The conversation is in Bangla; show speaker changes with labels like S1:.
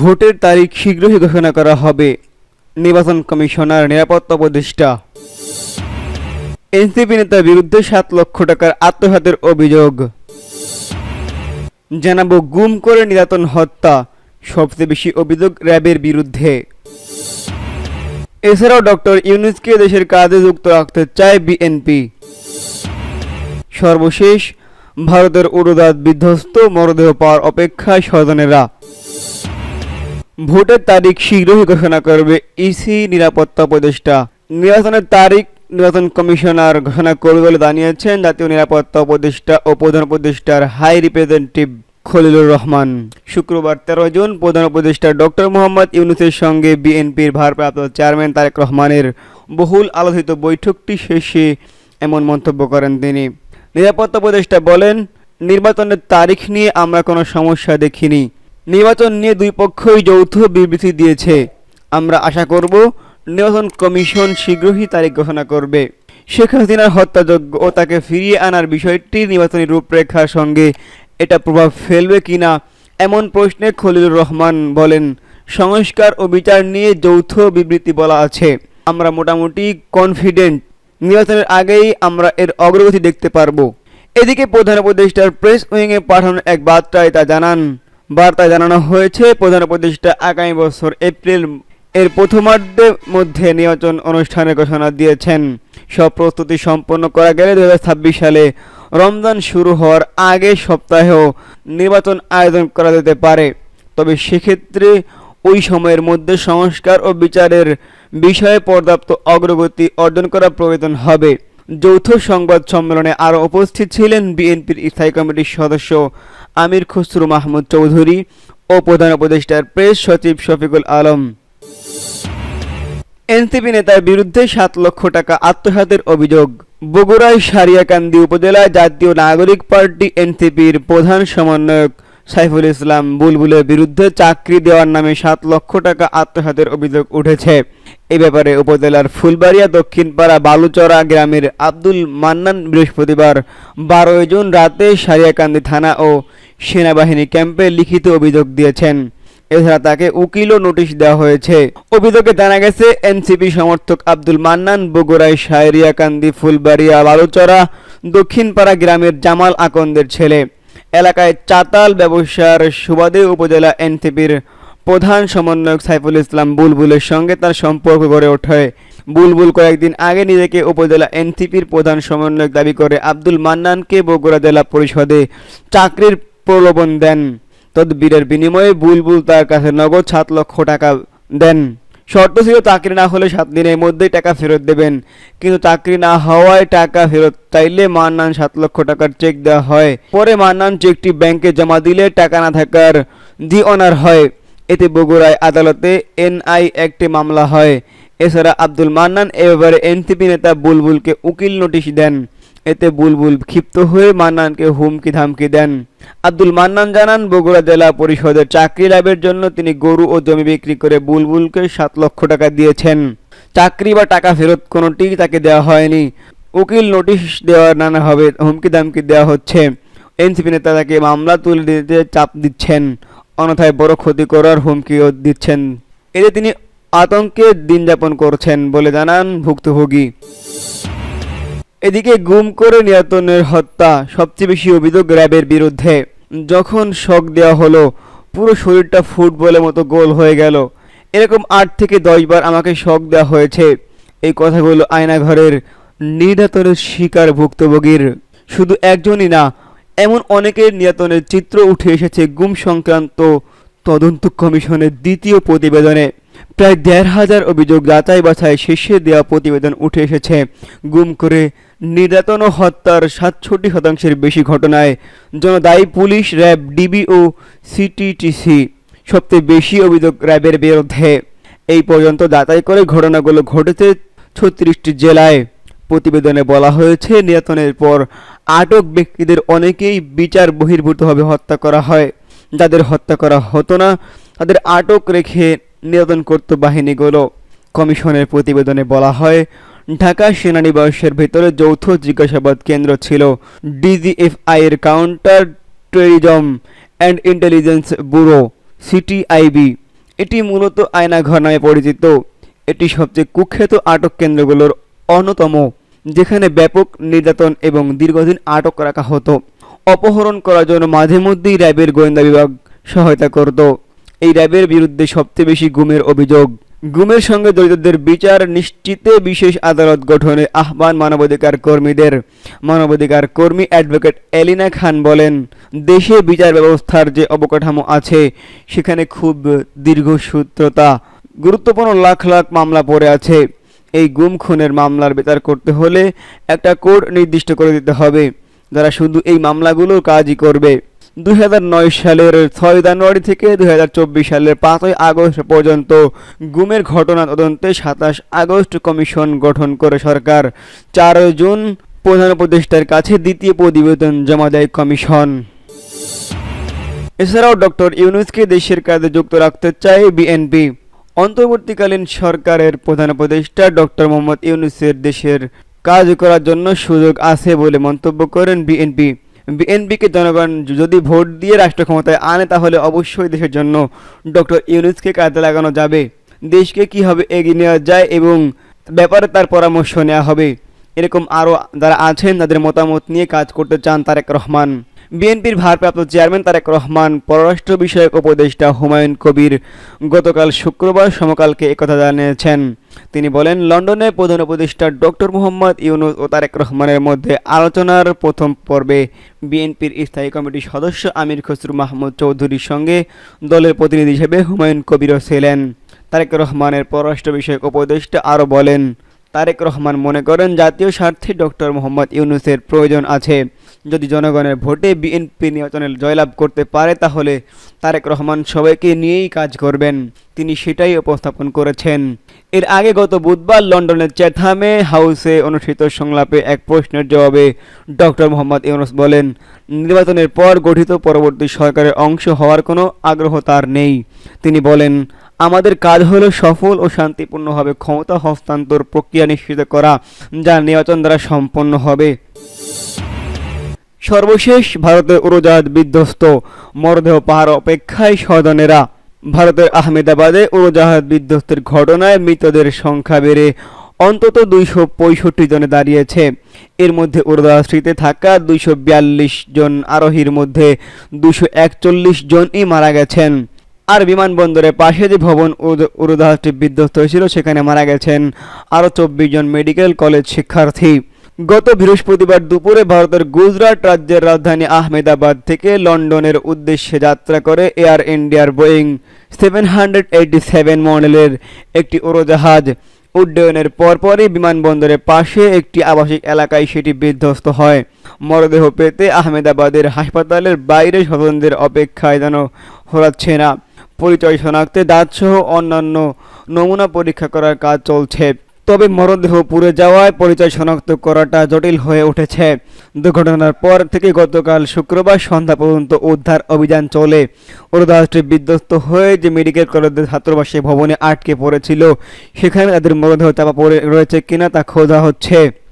S1: ভোটের তারিখ শীঘ্রই ঘোষণা করা হবে নির্বাচন কমিশনার নিরাপত্তা উপদেষ্টা এনসিপি নেতার বিরুদ্ধে সাত লক্ষ টাকার আত্মঘাতের অভিযোগ জানাবো গুম করে নিরাতন হত্যা সবচেয়ে বেশি অভিযোগ র্যাবের বিরুদ্ধে এছাড়াও ডক্টর ইউনুসকে দেশের কাজে যুক্ত রাখতে চায় বিএনপি সর্বশেষ ভারতের উড়োদাত বিধ্বস্ত মরদেহ পাওয়ার অপেক্ষায় স্বজনেরা ভোটের তারিখ শীঘ্রই ঘোষণা করবে ইসি নিরাপত্তা উপদেষ্টা নির্বাচনের তারিখ নির্বাচন কমিশনার ঘোষণা করবে বলে জানিয়েছেন জাতীয় নিরাপত্তা উপদেষ্টা ও প্রধান উপদেষ্টার হাই রিপ্রেজেন্টেটিভ খলিলুর রহমান শুক্রবার তেরো জুন প্রধান উপদেষ্টা ডক্টর মোহাম্মদ ইউনুসের সঙ্গে বিএনপির ভারপ্রাপ্ত চেয়ারম্যান তারেক রহমানের বহুল আলোচিত বৈঠকটি শেষে এমন মন্তব্য করেন তিনি নিরাপত্তা উপদেষ্টা বলেন নির্বাচনের তারিখ নিয়ে আমরা কোনো সমস্যা দেখিনি নির্বাচন নিয়ে দুই পক্ষই যৌথ বিবৃতি দিয়েছে আমরা আশা করব নির্বাচন কমিশন শীঘ্রই তারিখ ঘোষণা করবে শেখ হাসিনার হত্যাযজ্ঞ ও তাকে ফিরিয়ে আনার বিষয়টি নির্বাচনী রূপরেখার সঙ্গে এটা প্রভাব ফেলবে কিনা এমন প্রশ্নে খলিলুর রহমান বলেন সংস্কার ও বিচার নিয়ে যৌথ বিবৃতি বলা আছে আমরা মোটামুটি কনফিডেন্ট নির্বাচনের আগেই আমরা এর অগ্রগতি দেখতে পারব এদিকে প্রধান উপদেষ্টার প্রেস উইংয়ে পাঠানো এক বার্তায় তা জানান বার্তায় জানানো হয়েছে প্রধান উপদেষ্টা আগামী বছর এপ্রিল এর প্রথমার্ধে মধ্যে নির্বাচন অনুষ্ঠানের ঘোষণা দিয়েছেন সব প্রস্তুতি সম্পন্ন করা গেলে দু সালে রমজান শুরু হওয়ার আগে সপ্তাহেও নির্বাচন আয়োজন করা যেতে পারে তবে সেক্ষেত্রে ওই সময়ের মধ্যে সংস্কার ও বিচারের বিষয়ে পর্যাপ্ত অগ্রগতি অর্জন করা প্রয়োজন হবে যৌথ সংবাদ সম্মেলনে আরও উপস্থিত ছিলেন বিএনপির স্থায়ী কমিটির সদস্য আমির খসরু মাহমুদ চৌধুরী ও প্রধান উপদেষ্টার প্রেস সচিব শফিকুল আলম এনসিপি নেতার বিরুদ্ধে সাত লক্ষ টাকা আত্মসাতের অভিযোগ বগুড়ায় সারিয়াকান্দি উপজেলায় জাতীয় নাগরিক পার্টি এনসিপির প্রধান সমন্বয়ক সাইফুল ইসলাম বুলবুলের বিরুদ্ধে চাকরি দেওয়ার নামে সাত লক্ষ টাকা আত্মসাতের অভিযোগ উঠেছে এ ব্যাপারে উপজেলার ফুলবাড়িয়া দক্ষিণপাড়া বালুচরা গ্রামের আব্দুল মান্নান বৃহস্পতিবার বারোই জুন রাতে সারিয়াকান্দি থানা ও সেনাবাহিনী ক্যাম্পে লিখিত অভিযোগ দিয়েছেন এছাড়া তাকে উকিলও নোটিশ দেওয়া হয়েছে অভিযোগে জানা গেছে এনসিপি সমর্থক আব্দুল মান্নান বগুড়ায় সায়রিয়াকান্দি ফুলবাড়িয়া বালুচরা দক্ষিণপাড়া গ্রামের জামাল আকন্দের ছেলে এলাকায় চাতাল ব্যবসার সুবাদে উপজেলা এনসিপির প্রধান সমন্বয়ক সাইফুল ইসলাম বুলবুলের সঙ্গে তার সম্পর্ক গড়ে ওঠে বুলবুল কয়েকদিন আগে নিজেকে উপজেলা এনসিপির প্রধান সমন্বয়ক দাবি করে আব্দুল মান্নানকে বগুড়া জেলা পরিষদে চাকরির প্রলোভন দেন তদবিরের বিনিময়ে বুলবুল তার কাছে নগদ সাত লক্ষ টাকা দেন শর্ত ছিল চাকরি না হলে সাত দিনের মধ্যেই টাকা ফেরত দেবেন কিন্তু চাকরি না হওয়ায় টাকা ফেরত চাইলে মান্নান সাত লক্ষ টাকার চেক দেওয়া হয় পরে মান্নান চেকটি ব্যাংকে জমা দিলে টাকা না থাকার দি অনার হয় এতে বগুড়ায় আদালতে এনআই একটি মামলা হয় এছাড়া আব্দুল মান্নান এবারে এনসিপি নেতা বুলবুলকে উকিল নোটিশ দেন এতে বুলবুল ক্ষিপ্ত হয়ে মান্নানকে হুমকি ধামকি দেন আব্দুল মান্নান জানান বগুড়া জেলা পরিষদের চাকরি লাভের জন্য তিনি গরু ও জমি বিক্রি করে বুলবুলকে সাত লক্ষ টাকা দিয়েছেন চাকরি বা টাকা ফেরত কোনোটি তাকে দেওয়া হয়নি উকিল নোটিশ দেওয়ার নানাভাবে হুমকি ধামকি দেওয়া হচ্ছে এনসিপি নেতা তাকে মামলা তুলে দিতে চাপ দিচ্ছেন অনথায় বড় ক্ষতি করার হুমকিও দিচ্ছেন এতে তিনি আতঙ্কে দিন যাপন করছেন বলে জানান ভুক্তভোগী এদিকে গুম করে নিয়াতনের হত্যা সবচেয়ে বেশি অভিযোগ র্যাবের বিরুদ্ধে যখন শখ দেওয়া হলো পুরো শরীরটা ফুটবলের মতো গোল হয়ে গেল এরকম আট থেকে দশবার আমাকে শখ দেওয়া হয়েছে এই কথাগুলো আয়নাঘরের নির্যাতনের শিকার ভুক্তভোগীর শুধু একজনই না এমন অনেকের নিয়াতনের চিত্র উঠে এসেছে গুম সংক্রান্ত তদন্ত কমিশনের দ্বিতীয় প্রতিবেদনে প্রায় দেড় হাজার অভিযোগ যাচাই বাছাই শেষে দেওয়া প্রতিবেদন উঠে এসেছে গুম করে নির্যাতন ও হত্যার সাতষট্টি শতাংশের বেশি ঘটনায় জনদায়ী পুলিশ র্যাব ডিবি ও সিটিটিসি সবচেয়ে বেশি অভিযোগ র্যাবের বিরুদ্ধে এই পর্যন্ত যাচাই করে ঘটনাগুলো ঘটেছে ছত্রিশটি জেলায় প্রতিবেদনে বলা হয়েছে নির্যাতনের পর আটক ব্যক্তিদের অনেকেই বিচার বহির্ভূতভাবে হত্যা করা হয় যাদের হত্যা করা হতো না তাদের আটক রেখে নির্যাতন করত বাহিনীগুলো কমিশনের প্রতিবেদনে বলা হয় ঢাকা সেনানিবাসের ভেতরে যৌথ জিজ্ঞাসাবাদ কেন্দ্র ছিল ডিজিএফআই এর counter terrorism and intelligence bureau CTIB এটি মূলত আয়নাঘর নামে পরিচিত এটি সবচেয়ে কুখ্যাত আটক কেন্দ্রগুলোর অন্যতম যেখানে ব্যাপক নির্যাতন এবং দীর্ঘদিন আটক রাখা হতো অপহরণ করার জন্য মাঝে মধ্যেই র্যাবের গোয়েন্দা বিভাগ সহায়তা করত এই র্যাবের বিরুদ্ধে সবচেয়ে বেশি গুমের অভিযোগ গুমের সঙ্গে জড়িতদের বিচার নিশ্চিতে বিশেষ আদালত গঠনে আহ্বান মানবাধিকার কর্মীদের মানবাধিকার কর্মী অ্যাডভোকেট এলিনা খান বলেন দেশে বিচার ব্যবস্থার যে অবকাঠামো আছে সেখানে খুব দীর্ঘসূত্রতা গুরুত্বপূর্ণ লাখ লাখ মামলা পড়ে আছে এই গুম খুনের মামলার বিচার করতে হলে একটা কোর্ট নির্দিষ্ট করে দিতে হবে যারা শুধু এই মামলাগুলোর কাজই করবে দুই সালের ছয় জানুয়ারি থেকে দুই সালের পাঁচই আগস্ট পর্যন্ত গুমের ঘটনা তদন্তে সাতাশ আগস্ট কমিশন গঠন করে সরকার চার জুন প্রধান উপদেষ্টার কাছে দ্বিতীয় প্রতিবেদন জমা দেয় কমিশন এছাড়াও ডক্টর ইউনুসকে দেশের কাজে যুক্ত রাখতে চায় বিএনপি অন্তর্বর্তীকালীন সরকারের প্রধান উপদেষ্টা ডক্টর মোহাম্মদ ইউনুসের দেশের কাজ করার জন্য সুযোগ আছে বলে মন্তব্য করেন বিএনপি বিএনপিকে জনগণ যদি ভোট দিয়ে রাষ্ট্র ক্ষমতায় আনে তাহলে অবশ্যই দেশের জন্য ডক্টর ইউনুসকে কাজে লাগানো যাবে দেশকে কীভাবে এগিয়ে নেওয়া যায় এবং ব্যাপারে তার পরামর্শ নেওয়া হবে এরকম আরও যারা আছেন তাদের মতামত নিয়ে কাজ করতে চান তারেক রহমান বিএনপির ভারপ্রাপ্ত চেয়ারম্যান তারেক রহমান পররাষ্ট্র বিষয়ক উপদেষ্টা হুমায়ুন কবির গতকাল শুক্রবার সমকালকে একথা জানিয়েছেন তিনি বলেন লন্ডনে প্রধান উপদেষ্টা ডক্টর মোহাম্মদ ইউনুস ও তারেক রহমানের মধ্যে আলোচনার প্রথম পর্বে বিএনপির স্থায়ী কমিটির সদস্য আমির খসরু মাহমুদ চৌধুরীর সঙ্গে দলের প্রতিনিধি হিসেবে হুমায়ুন কবিরও ছিলেন তারেক রহমানের পররাষ্ট্র বিষয়ক উপদেষ্টা আরও বলেন তারেক রহমান মনে করেন জাতীয় স্বার্থে ডক্টর মোহাম্মদ ইউনুসের প্রয়োজন আছে যদি জনগণের ভোটে বিএনপি নির্বাচনে জয়লাভ করতে পারে তাহলে তারেক রহমান সবাইকে নিয়েই কাজ করবেন তিনি সেটাই উপস্থাপন করেছেন এর আগে গত বুধবার লন্ডনের চ্যাথামে হাউসে অনুষ্ঠিত সংলাপে এক প্রশ্নের জবাবে ডক্টর মোহাম্মদ ইউনুস বলেন নির্বাচনের পর গঠিত পরবর্তী সরকারের অংশ হওয়ার কোনো আগ্রহ তার নেই তিনি বলেন আমাদের কাজ হলো সফল ও শান্তিপূর্ণভাবে ক্ষমতা হস্তান্তর প্রক্রিয়া নিশ্চিত করা যা নির্বাচন দ্বারা সম্পন্ন হবে সর্বশেষ ভারতের উড়োজাহাজ বিধ্বস্ত মরদেহ পাহাড় অপেক্ষায় সদনেরা ভারতের আহমেদাবাদে উড়োজাহাজ বিধ্বস্তের ঘটনায় মৃতদের সংখ্যা বেড়ে অন্তত দুইশো পঁয়ষট্টি জনে দাঁড়িয়েছে এর মধ্যে উড়োজাহাজটিতে থাকা দুইশো জন আরোহীর মধ্যে দুশো একচল্লিশ জনই মারা গেছেন আর বিমানবন্দরের পাশে যে ভবন উড়োজাহাজটি বিধ্বস্ত হয়েছিল সেখানে মারা গেছেন আরও চব্বিশ জন মেডিকেল কলেজ শিক্ষার্থী গত বৃহস্পতিবার দুপুরে ভারতের গুজরাট রাজ্যের রাজধানী আহমেদাবাদ থেকে লন্ডনের উদ্দেশ্যে যাত্রা করে এয়ার ইন্ডিয়ার Boeing seven hundred eighty seven মডেলের একটি উড়োজাহাজ উড্ডয়নের পরপরই বিমানবন্দরের পাশে একটি আবাসিক এলাকায় সেটি বিধ্বস্ত হয় মরদেহ পেতে আহমেদাবাদের হাসপাতালের বাইরে স্বজনদের অপেক্ষায় যেন হরাচ্ছে না পরিচয় শনাক্তে দাঁতসহ অন্যান্য নমুনা পরীক্ষা করার কাজ চলছে তবে মরদেহ পুড়ে যাওয়ায় পরিচয় শনাক্ত করাটা জটিল হয়ে উঠেছে দুর্ঘটনার পর থেকে গতকাল শুক্রবার সন্ধ্যা পর্যন্ত উদ্ধার অভিযান চলে উড়োদাসটি বিধ্বস্ত হয়ে যে মেডিকেল কলেজের ছাত্রবাসী ভবনে আটকে পড়েছিল সেখানে তাদের মরদেহ চাপা পড়ে রয়েছে কিনা তা খোঁজা হচ্ছে